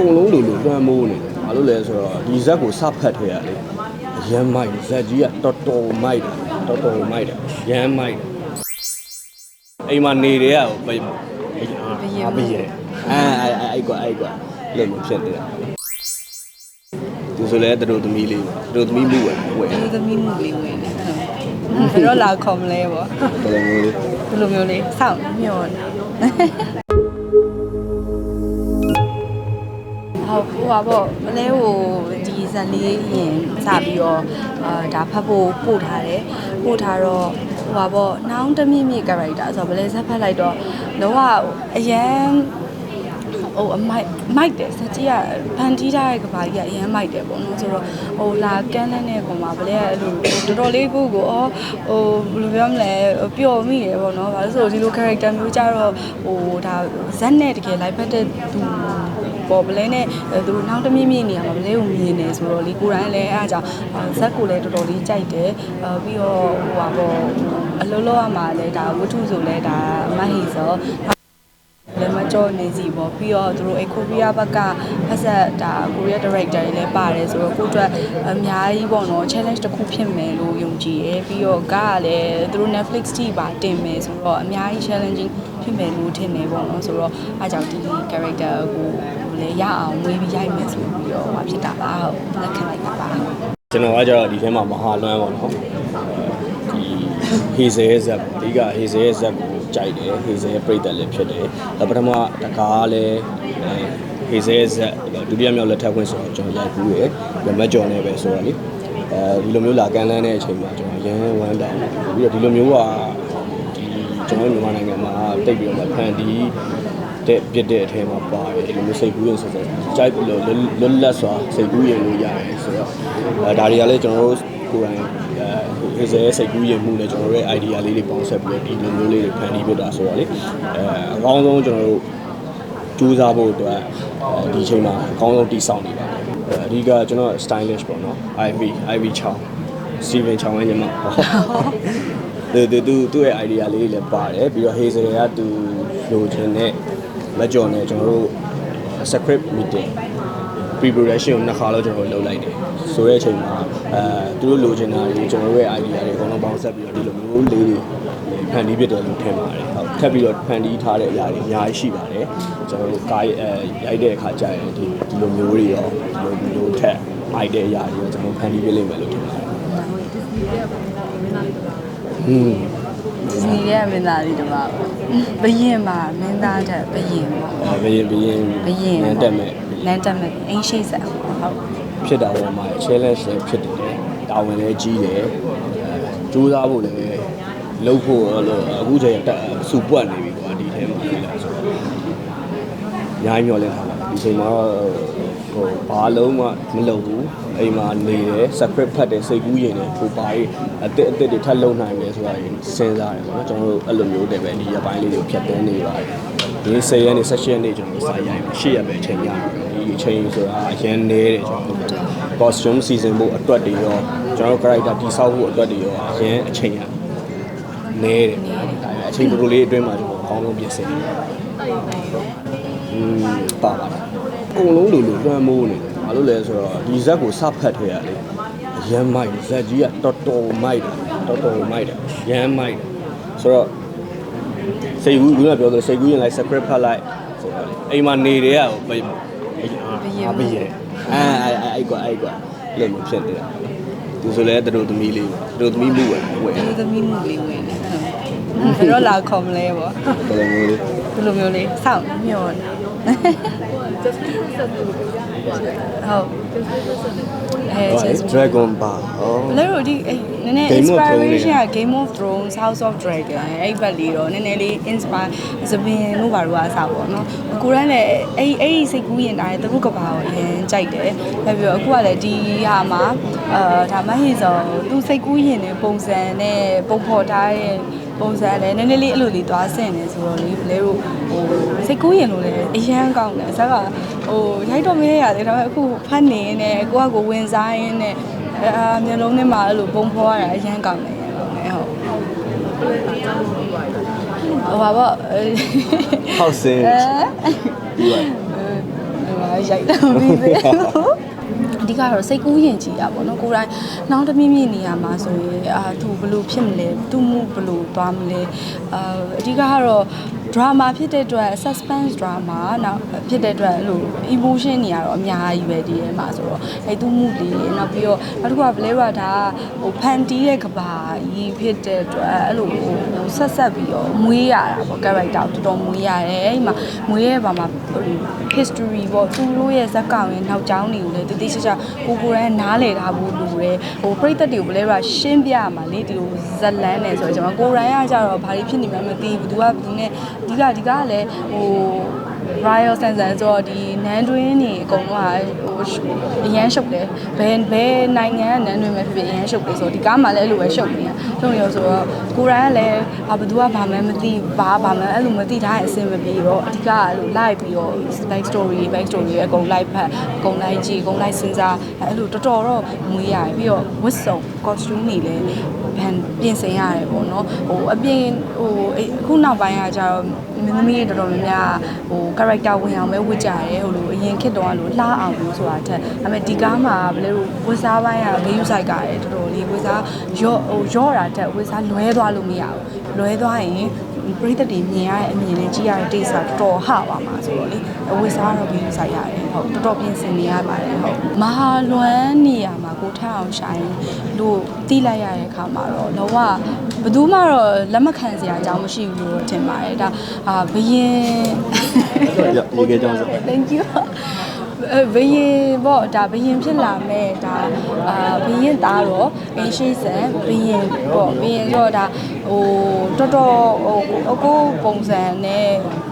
ကုန်လုံးလိုလိုလွှမ်းမိုးနေတယ်ဘာလို့လဲဆိုတော့ဒီဇက်ကိုစဖတ်ထဲရလေအရမ်းမိုက်ဇက်ကြီးကတော်တော်မိုက်တယ်တော်တော်မိုက်တယ်ရမ်းမိုက်တယ်အိမ်မှာနေတယ်ကဘယ်အာဘယ်ရဲအဲအဲအဲ့ကွာအဲ့ကွာလို့မဖြစ်တယ်သူဆိုလဲသူတို့သမီးလေးသူတို့သမီးမှုဝယ်ဝယ်ဒီသမီးမှုလေးဝင်နေဟုတ်ဘယ်တော့လာခေါ်မလဲပေါ့တော်တော်မျိုးလေးဘယ်လိုမျိုးလေးစောင့်မျှော်နေ ဟုတ်ဟိုပါပေါ့မလဲဟိုဒီဇက်လေးရင်စပြီးတော့အာဒါဖတ်ဖို့ပို့ထားတယ်ပို့ထားတော့ဟိုပါပေါ့နောင်တမြင့်မြင့် character ဆိုတော့မလဲဇက်ဖတ်လိုက်တော့လုံးဝအရန်ဟိုအမိုက်မိုက်တယ်စကြည့်ကဖန်တီးထားတဲ့ကဘာကြီးကအရန်မိုက်တယ်ပေါ့နော်ဆိုတော့ဟိုလာကန်းတဲ့နေပုံမှာဗလဲအဲ့လိုတော်တော်လေးကိုကိုအော်ဟိုဘယ်လိုပြောမလဲပျော်မိတယ်ပေါ့နော်ဘာလို့ဆိုဒီလို character မျိုးကြတော့ဟိုဒါဇက်နဲ့တကယ်လိုက်ဖက်တဲ့သူ ပေါ်ဗလဲနဲ့သူတို့နောက်တစ်မြင့်မြင့်နေရမှာဗလဲကိုမြင်နေဆိုတော့လေကိုယ်တိုင်လည်းအဲ့အကြောင်းဇက်ကိုလည်းတော်တော်လေးကြိုက်တယ်အဲပြီးတော့ဟိုပါပေါ့အလုံးလုံးရမှာလည်းဒါဝတ္ထုဆိုလည်းဒါမဟိဆို လည်းမကြောနေစီပေါ့ပြီးတော့သူတို့အဲကိုရီးယားဘက်ကဖက်ဆက်ဒါကိုရီးယား director တွေလည်းပါတယ်ဆိုတော့ကိုယ့်အတွက်အများကြီးပေါ့နော် challenge တစ်ခုဖြစ်မယ်လို့ယုံကြည်ရယ်ပြီးတော့ကားကလည်းသူတို့ Netflix ကြည့်ပါတင်မယ်ဆိုတော့အများကြီး challenging ဖြစ်မယ်လို့ထင်နေပေါ့နော်ဆိုတော့အားကြောင့်ဒီ character ကိုလည်းရအောင်ဝေးပြီးရိုက်မယ်ဆိုပြီးတော့ဟာဖြစ်တာပါဟုတ်လက်ခံလိုက်တာပါဟုတ်ကျွန်တော်ကကြတော့ဒီထဲမှာမဟာလွမ်းပါတော့ဒီ ဟေဇယ်ရဲ့ဇက်ပေါ့အဓိကဟေဇယ်ရဲ့ဇက်ကိုကြိုက်တယ်ဟေဇယ်ရဲ့ပြိတ္တလည်းဖြစ်တယ်ဒါပထမတကားလည်းဟေဇယ်ရဲ့ဇက်ဒုတိယမြောက်လက်ထပ်ခွင့်ဆိုတော့ကျွန်တော်ရိုက်ဘူးရယ်ဗမတ်ကျော်နေပဲဆိုတော့လေအဲဒီလိုမျိုးလာကန်လန်းတဲ့အချိန်မှာကျွန်တော်ရန်ဝမ်းတောင်းပြီးတော့ဒီလိုမျိုးကဒီကျွန်တော်မြန်မာနိုင်ငံမှာတိတ်ပြီးတော့ဖန်တီးတဲ့ပြစ်တဲ့အထဲမှာပါတယ်ဒီလိုမျိုးစိတ်ကူးရင်ဆိုတော့ကြိုက်လို့လွတ်လပ်စွာစိတ်ကူးရင်လို့ရတယ်ဆိုတော့အဲဒါတွေကလည်းကျွန်တော်တို့ ကိုယ်တိုင်အဲဟိစေစိတ်ကူးရင်မှုနဲ့ကျွန်တော်တို့ရဲ့ idea လေးတွေပေါင်းဆက်ပြီးဒီလိုမျိုးလေးတွေဖန်တီးပြတာဆိုတော့လေအဲအကောင်းဆုံးကျွန်တော်တို့ကြိုးစားဖို့အတွက်ဒီချိန်မှာအကောင်းဆုံးတည်ဆောက်နေပါတယ်အဓိကကျွန်တော် stylish ပေါ့နော် IV IV ချောင်း Steven ချောင်းရဲ့ညီမသူသူသူသူ့ရဲ့ idea လေးတွေလည်းပါတယ်ပြီးတော့ Hazel ကသူလိုချင်တဲ့မကြော်နဲ့ကျွန်တော်တို့ script meeting pre-production ကိုနှစ်ခါလောက်ကျွန်တော်တို့လုပ်လိုက်တယ်ဆိုတဲ့အချိန်မှာအဲသူတို့လိုချင်တာတွေကျွန်တော်တို့ရဲ့ idea တွေအကုန်လုံးပေါင်းဆက်ပြီးတော့ဒီလိုမျိုးလေးတွေဖန်တီးပြတယ်လို့ထင်ပါတယ်ဟုတ်ထပ်ပြီးတော့ဖန်တီးထားတဲ့အရာတွေအများကြီးရှိပါတယ်ကျွန်တော်တို့ကားအဲရိုက်တဲ့အခါကျရင်ဒီဒီလိုမျိုးတွေရောဒီလိုမျိုးထက်အိုက်တဲ့အရာတွေရောကျွန်တော်ဖန်တီးပြလိမ့်မယ်လို့ထင်ပါတယ်ဟွန်းဒီစနီရဲ့မင်းသားလေးတပါဘယင်မှာမင်းသားတဲ့ဘယင်ပေါ့အဲဘယင်ဘယင်ဘယင်နန်းတက်မဲ့ လမ်းတက်မဲ့အင်းရှိဆက်ဟုတ်ဖြစ်တာပေါ်မှာ challenge လည်းဖြစ်တယ်တာဝန်လည်းကြီးတယ်အဲကြိုးစားဖို့လည်းလုပ်ဖို့လို့အခုချိန်တက်စူပွက်နေပြီကွာဒီထဲမှာလေလားဆိုတော့အများကြီးမျောလင့်ထားပါဒီချိန်မှာတော့ဟိုဘာလုံးမှမလုပ်ဘူးအိမ်မှာနေတယ် script ဖတ်တယ်စိတ်ကူးရင်တယ်ဟိုပါရေးအစ်အစ်တွေထပ်လုံနိုင်မယ်ဆိုတာရင်စဉ်းစားတယ်ပေါ့နော်ကျွန်တော်တို့အဲ့လိုမျိုးတွေပဲဒီရပိုင်းလေးတွေကိုဖြတ်သန်းနေပါတယ်ဒီ10ရက်နေ16ရက်နေကျွန်တော်စာရိုက်8ရက်ပဲအချိန်ရတယ်ဒီ အချိန်ဆိုတာအရင်နေတယ်ကျွန်တော်တို့ costume season ဖို့အတွက်တွေရောကျွန်တော်တို့ character တိဆောက်ဖို့အတွက်တွေရောအရင်အချိန်ရနေတယ်ပေါ့နော်ဒါပေမဲ့အချိန်တော်တော်လေးအတွင်းမှာကျွန်တော်အကောင်းဆုံးပြင်ဆင်နေတယ်อืมပါပါတယ်အကုန်လုံးလိုလိုလွှမ်းမိုးနေတယ်ဘာလို့လဲဆိုတော့ဒီဇက်ကိုစဖတ်ထဲရလေအရမ်းမိုက်ဇက်ကြီးကတော်တော်မိုက်တယ်တော်တော်မိုက်တယ်ရမ်းမိုက်တယ်ဆိုတော့စိတ်ကူးကပြောလို့စိတ်ကူးရင်လိုက် script ဖတ်လိုက်ဆိုတော့အိမ်မှာနေတယ်ကဘယ် အာဘယ်ရဲအဲအဲအဲ့ကွာအဲ့ကွာလို့မဖြစ်တယ်သူဆိုလဲသူတို့သမီးလေးသူတို့သမီးမှုဝယ်ဝယ်ဒီသမီးမှုလေးဝင်နေဟုတ်ဘယ်တော့လာခေါ်မလဲပေါ့တော်တော်မျိုးလေးဒီလိုမျိုးလေးစောင့်မျှော်နေ ဟုတ်အဲ just Dragon Bar ဟောဘယ်လိုဒီအဲ့နည်းနည်း Game of Thrones inspiration က Game of Thrones House of Dragon အဲ့ဘက်လေးတော့နည်းနည်းလေး inspire သပင်တို့ဘာလို့အစားပေါ့နော်ကိုရန်လည်းအဲ့အဲ့ဒီစိတ်ကူးရင်တာသူတို့ကဘာကိုအရင်ကြိုက်တယ်ဆက်ပြီးတော့အခုကလည်းဒီဟာမှာအာဒါမဟိဆိုသူစိတ်ကူးရင်တဲ့ပုံစံနဲ့ပုံဖော်ထားတဲ့ ပုံစံလည်းနည်းနည်းလေးအဲ့လိုလေးသွားဆင်နေဆိုတော့လေဘလဲတို့ဟိုစိတ်ကူးရင်လို့လည်းအရန်ကောင်းတယ်အစကဟိုရိုက်တော့မရရတယ်ဒါပေမဲ့အခုဖတ်နေနေကိုကကိုဝင်စားရင်းနဲ့အာမျိုးလုံးထဲမှာအဲ့လိုပုံဖော်ရတာအရန်ကောင်းတယ်ဟုတ်ဟိုပါပေါ့ House in အဲပြီးပါဟိုပါရိုက်တာမပြီးသေးဘူး အဓိကတော့စိတ်ကူးရင်ကြည်တာပေါ့နော်ကိုယ်တိုင်နှောင်းတမြင့်မြင့်နေရမှာဆိုရင်အာသူဘယ်လိုဖြစ်မလဲသူ့မှုဘယ်လိုသွားမလဲအာအဓိကကတော့ drama ဖြစ်တဲ့အတွက် suspense drama နောက်ဖြစ်တဲ့အတွက်အဲ့လို emotion တွေကတော့အများကြီးပဲဒီထဲမှာဆိုတော့အဲ့သူမှုလေးနောက်ပြီးတော့နောက်တစ်ခုက Blair ကဒါဟိုဖန်တီးတဲ့ကဘာကြီးဖြစ်တဲ့အတွက်အဲ့လိုဟိုဆက်ဆက်ပြီးတော့မွေးရတာပေါ့ character ကိုတော်တော်မွေးရတယ်အဲ့ဒီမှာမွေးရတဲ့ဘာမှာဟို history ပေါ့သူတို့ရဲ့ဇက်ကောင်ရဲ့နောက်ကျောင်းတွေကိုလည်းတတိချာချာကိုကိုယ်တိုင်နားလည်ထားဖို့လိုတယ်ဟိုပြိသက်တွေကို Blair ကရှင်းပြရမှာလေဒီလိုဇက်လန်းနေဆိုတော့ကျွန်တော်ကိုယ်တိုင်ကကြတော့ဘာတွေဖြစ်နေမှန်းမသိဘူးသူကဘယ်သူနဲ့အဓိကဒီကကလည်းဟို Royal Sansan ဆိုတော့ဒီနန်းတွင်းနေအကုန်လုံးကဟိုအရန်ရှုပ်တယ်ဘယ်ဘယ်နိုင်ငံကနန်းတွင်းပဲဖြစ်ဖြစ်အရန်ရှုပ်တယ်ဆိုတော့ဒီကားမှလည်းအဲ့လိုပဲရှုပ်နေတာရှုပ်နေရောဆိုတော့ကိုရိုင်းကလည်းဘာဘသူကဘာမှမသိဘာဘာမှအဲ့လိုမသိထားတဲ့အဆင်မပြေတော့အဓိကအဲ့လို live ပြီးတော့ back story back story အကုန် live ဖတ်အကုန် live ကြည့်အကုန် live စဉ်းစားအဲ့လိုတော်တော်တော့မွေးရတယ်ပြီးတော့ဝတ်စုံ costume တွေလည်း ဘန်ပြင်ဆင်ရတယ်ပေါ့နော်ဟိုအပြင်ဟိုအခုနောက်ပိုင်းကကျတော့မင်းသမီးတွေတော်တော်များများဟို character ဝင်အောင်ပဲဝတ်ကြရတယ်ဟိုလိုအရင်ခေတ်တုန်းကလို့လှအောင်လို့ဆိုတာအထက်ဒါပေမဲ့ဒီကားမှာဘယ်လိုဝတ်စားပိုင်းကဂယုဆိုင်ကရတယ်တော်တော်လေးဝတ်စားရော့ဟိုရော့တာတက်ဝတ်စားလွဲသွားလို့မရဘူးလွဲသွားရင် ပရိသတ်တွေမြင်ရတဲ့အမြင်နဲ့ကြည့်ရတဲ့ taste ကတော်တော်ဟပါမှာဆိုတော့လေအဝတ်စားတော့ဂယုဆိုင်ရတယ်ဟုတ်တော်တော်ပြင်ဆင်နေရပါတယ်ဟုတ်မဟာလွမ်းနေရမှာကိုထအောင်ရှိုင်းလို့တီးလိုက်ရတဲ့အခါမှာတော့လောကဘယ်သူမှတော့လက်မခံစရာအကြောင်းမရှိဘူးလို့ထင်ပါတယ်ဒါအာဘယင်ရေခဲကြောင်းဆို thank you အဲဘယင်ပေါ့ဒါဘယင်ဖြစ်လာမဲ့ဒါအာဘယင်သားတော့အင်းရှိဆန်ဘယင်ပေါ့ဘယင်တော့ဒါ ဟိုတော်တော်ဟိုအကိုပုံစံနဲ့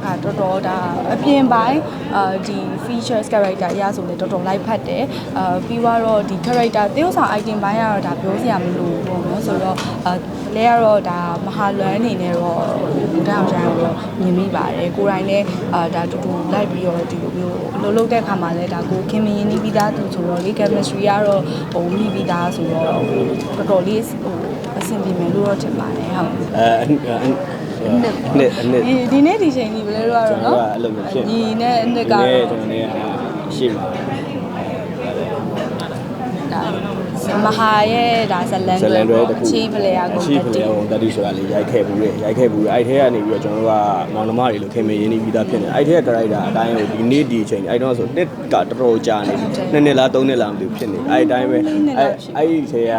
အာတော်တော်ဒါအပြင်ပိုင်းအာဒီ features character အရဆိုလေတော်တော်လိုက်ဖတ်တယ်အာပြီးတော့ဒီ character တယောက်ဆောင် item ဘိုင်းကတော့ဒါပြောစရာမလိုဘူးပေါ့နော်ဆိုတော့အာလဲကတော့ဒါမဟာလွမ်းအနေနဲ့တော့ဘူတောင်ချမ်းကိုတော့မြင်မိပါတယ်ကိုယ်တိုင်လည်းအာဒါတူတူလိုက်ပြီးတော့ဒီလိုမျိုးအလုပ်လုပ်တဲ့ခါမှာလည်းဒါကိုခင်မင်းရင်းနှီးပြီးသားသူဆိုတော့လေ chemistry ကတော့ဟိုမိပြီးသားဆိုတော့ဟိုတော်တော်လေးဟိုအဆင်ပြေမယ်လို့တော့ထင်ပါတယ်ဟုတ်အဲ အနှစ်အနှစ်အနှစ်ဒီဒီနေ့ဒီချိန်ကြီးဘယ်လိုတော့ကျွန်နော်တော်ကအဲ့လိုမျိုးဖြစ်ဒီနဲ့အနှစ်ကကတော့ကျွန်တော်နေရှိမှာဒါမဟာရဲ့ဒါဇလန်ဇလန်တွဲတစ်ခုချီပလေယာကိုချီပလေယာကိုတတိဆိုတာလေရိုက်ခဲ့ဘူးလေရိုက်ခဲ့ဘူးလေအဲ့ထဲကနေပြီးတော့ကျွန်တော်တို့ကမောင်နှမတွေလို့ခင်မင်းရင်းနှီးပြီးသားဖြစ်နေအဲ့ထဲက character အတိုင်းကိုဒီနေ့ဒီအချိန်အဲ့တော့ဆိုတစ်ကတော်တော်ကြာနေပြီနှစ်နှစ်လားသုံးနှစ်လားမသိဘူးဖြစ်နေအဲ့အတိုင်းပဲအဲ့အဲ့ဒီထဲက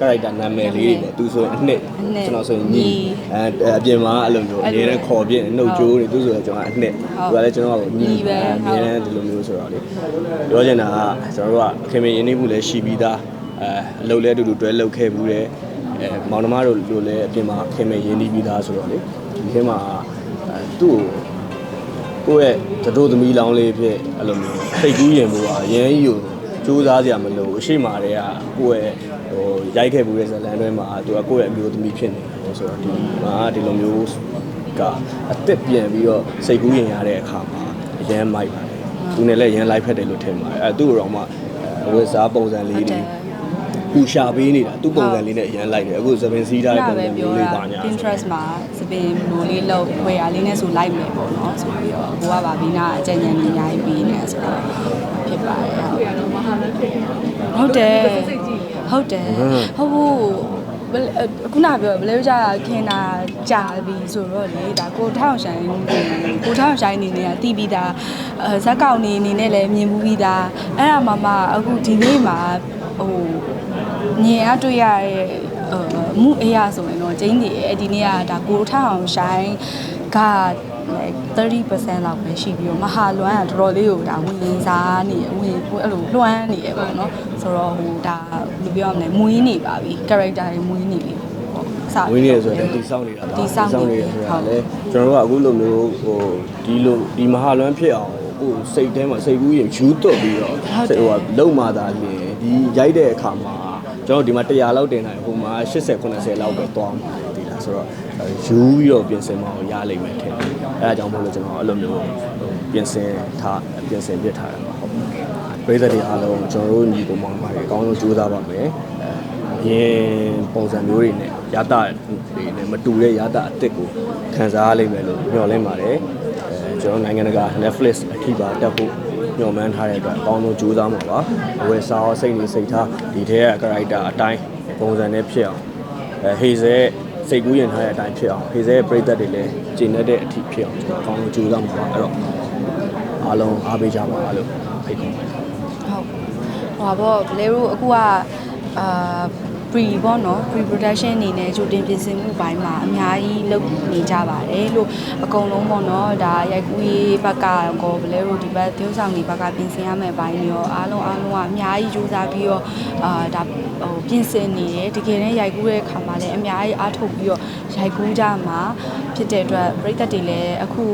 character နာမည်လေးတွေပေါ့သူဆိုရင်အနှစ်ကျွန်တော်ဆိုရင်ညီအဲအပြင်မှာအဲ့လိုမျိုးအရင်ကခေါ်ပြင်းနှုတ်ကြိုးတွေသူဆိုရင်ကျွန်တော်အနှစ်သူကလည်းကျွန်တော်ကညီပဲအမြဲတမ်းဒီလိုမျိုးဆိုတော့လေပြောချင်တာကကျွန်တော်တို့ကခင်မင်းရင်းနှီးမှုလည်းရှိပြီးသားအဲအလုပ်လဲအတူတူတွဲလုပ်ခဲ့ဘူးတယ်အဲမောင်နှမတို့လိုလည်းအပြင်မှာခင်မင်းရင်းနှီးပြီးသားဆိုတော့လေဒီထဲမှာအဲသူ့ကိုကိုယ့်ရဲ့သတို့သမီးလောင်းလေးဖြစ်အဲ့လိုမျိုးစိတ်ကူးရင်ဘူးကအရင်ကြီးကိုစူးစမ်းစရာမလိုဘူးအရှိမာတွေကကိုယ့်ရဲ့ ဟိုရိုက်ခဲ့ဘူးတဲ့ဇလန်တွဲမှာသူကကိုယ့်ရဲ့အမျိုးသမီးဖြစ်နေတယ်ဆိုတော့ဒီမှာဒီလိုမျိုးကအသက်ပြန်ပြီးတော့စိတ်ကူးရင်ရတဲ့အခါမှာအရင်မိုက်ပါတယ်သူနဲ့လည်းရန်လိုက်ဖက်တယ်လို့ထင်ပါတယ်အဲသူ့တော့မှအဝတ်စားပုံစံလေးတွေပူရှာပေးနေတာသူ့ပုံစံလေးနဲ့အရင်လိုက်တယ်အခုသပင်စီးထားတဲ့ဒါပုံပဲစံပြောမျိုးလေးတာပါညာ Pinterest မှာစပင်လိုလေးလောက်ဝယ်ရလေးနဲ့ဆိုလိုက်မယ်ပေါ့နော်ဆိုပြီးတော့ကိုကပါပြီးနာအကြံဉာဏ်ကြီးအများကြီးပေးနေဆိုတော့ဖြစ်ပါတယ်ဟုတ်တယ် ဟုတ်တယ်ဟုတ်ဘူးဘယ်ခုနပြောဘယ်လိုကြာခင်တာကြာပြီဆိုတော့လေဒါကိုထောင်ဆိုင်ကိုထောင်ဆိုင်အနေနဲ့တီးပြီးသားအဲဇက်ကောင်နေအနေနဲ့လည်းမြင်မှုပြီးသားအဲ့ဒါမှမှအခုဒီနေ့မှာဟိုမြင်ရတွေ့ရတဲ့အာမှုအရာဆိုရင်တော့ကျင်းနေရဲ့ဒီနေ့ကဒါကိုထအောင်ဆိုင်က30%လောက်ပဲရှိပြီးတော့မဟာလွမ်းကတော်တော်လေးကိုဒါဝင်စားနေရဝင်အဲ့လိုလွှမ်းနေရပေါ့နော်ဆိုတော့ဟိုဒါဘယ်လို ပြောရမလဲမွေးနေပါပြီ character တွေမွေးနေပြီပေါ့စဝင်းနေရဆိုတော့တီဆောက်နေတာပါတီဆောက်နေနေရဆိုတာလေကျွန်တော်တို့ကအခုလိုမျိုးဟိုဒီလိုဒီမဟာလွမ်းဖြစ်အောင်ဟိုစိတ်ထဲမှာစိတ်ကူးရင်ယူတော့ပြီးတော့စိတ်ဟိုကလုံမာတာလင်ဒီရိုက်တဲ့အခါမှာကျွန်တော်ဒီမှာ100လောက်တင်နိုင်ဟိုမှာ80 90လောက်ပဲသွားမှာဒီလားဆိုတော့ယူပြီးတော့ပြင်ဆင်မအောင်ရလိမ့်မယ်ထင်တယ်အဲအကြောင်းမို့လို့ကျွန်တော်အဲ့လိုမျိုးပြင်ဆင်ထားပြင်ဆင်ပြထားတာပါဟုတ် ပရိသတ်တွေအားလုံးကျွန်တော်တို့ညီကောင်မောင်ပါတယ်အကောင်းဆုံးကြိုးစားပါမယ်အဲရင်ပုံစံမျိုးတွေနဲ့ရတာတွေနဲ့မတူတဲ့ရတာအစ်စ်ကိုခံစားရလိမ့်မယ်လို့မျှော်လင့်ပါတယ်အဲကျွန်တော်နိုင်ငံတကာ Netflix အထိပါတက်ဖို့ညှော်မှန်းထားတဲ့အတွက်အကောင်းဆုံးကြိုးစားမှာပါအဝယ်စားရောစိတ်နေစိတ်ထားဒီထဲက character အတိုင်းပုံစံနဲ့ဖြစ်အောင်အဲဟေဇဲစိတ်ကူးရင်ထားတဲ့အတိုင်းဖြစ်အောင်ဟေဇဲရဲ့ပြိသက်တွေလည်းကျင့်တတ်တဲ့အထိဖြစ်အောင်ကျွန်တော်အကောင်းဆုံးကြိုးစားမှာပါအဲ့တော့အားလုံးအားပေးကြပါလို့ဖိတ်ခေါ်ပါတယ်ဟုတ် ဟိုပါပေါ့ဘလဲတို့အခုကအာ pre ပေါ့နော် pre production အနေနဲ့ကြိုတင်ပြင်ဆင်မှုပိုင်းမှာအများကြီးလုပ်နေကြပါတယ်လို့အကုန်လုံးပေါ့နော်ဒါရိုက်ကူးရေးဘက်ကကောဘလဲတို့ဒီဘက် tiêu ဆောင်တွေဘက်ကပြင်ဆင်ရမယ့်ဘိုင်းတွေရောအားလုံးအားလုံးကအများကြီးစူးစမ်းပြီးတော့အာဒါဟိုပြင်ဆင်နေတယ်တကယ်တမ်းရိုက်ကူးတဲ့အခါမှာလည်းအများကြီးအားထုတ်ပြီးတော့ရိုက်ကူးကြမှာဖြစ်တဲ့အတွက်ပြည်သက်တွေလည်းအခု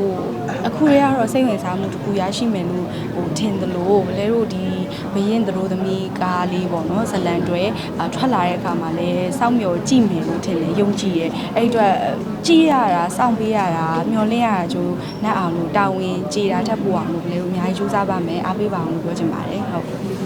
အခုရေကတော့စိတ်ဝင်စားမှုတစ်ခုရရှိမယ်လို့ဟိုထင်တယ်လို့ဘလဲတို့ဒီ ဘရင်တို့သမီးကားလေးပေါ့နော်ဇလန်တွေအာထွက်လာတဲ့အခါမှာလည်းစောင့်မျှော်ကြည့်မယ်လို့ထင်တယ်ယုံကြည်တယ်အဲ့ဒီအတွက်ကြည့်ရတာစောင့်ပေးရတာမျှော်လင့်ရတာကျိုးနတ်အောင်လို့တာဝန်ကြေတာထပ်ပို့အောင်လို့ဘလဲတို့အများကြီးစူးစမ်းပါမယ်အားပေးပါအောင်လို့ပြောချင်ပါတယ်ဟုတ်